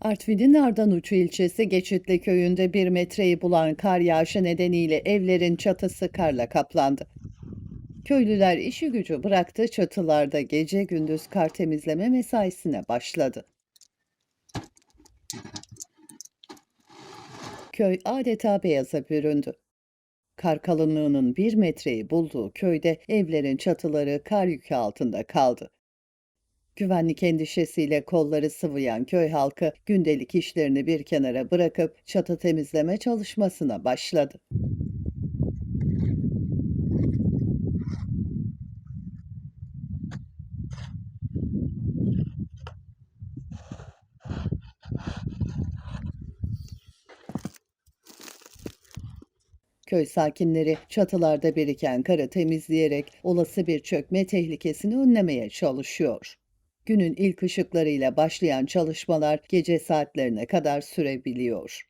Artvin'in Ardanuçu ilçesi Geçitli köyünde bir metreyi bulan kar yağışı nedeniyle evlerin çatısı karla kaplandı. Köylüler işi gücü bıraktı çatılarda gece gündüz kar temizleme mesaisine başladı. Köy adeta beyaza büründü. Kar kalınlığının bir metreyi bulduğu köyde evlerin çatıları kar yükü altında kaldı. Güvenlik endişesiyle kolları sıvayan köy halkı gündelik işlerini bir kenara bırakıp çatı temizleme çalışmasına başladı. Köy sakinleri çatılarda biriken karı temizleyerek olası bir çökme tehlikesini önlemeye çalışıyor. Günün ilk ışıklarıyla başlayan çalışmalar gece saatlerine kadar sürebiliyor.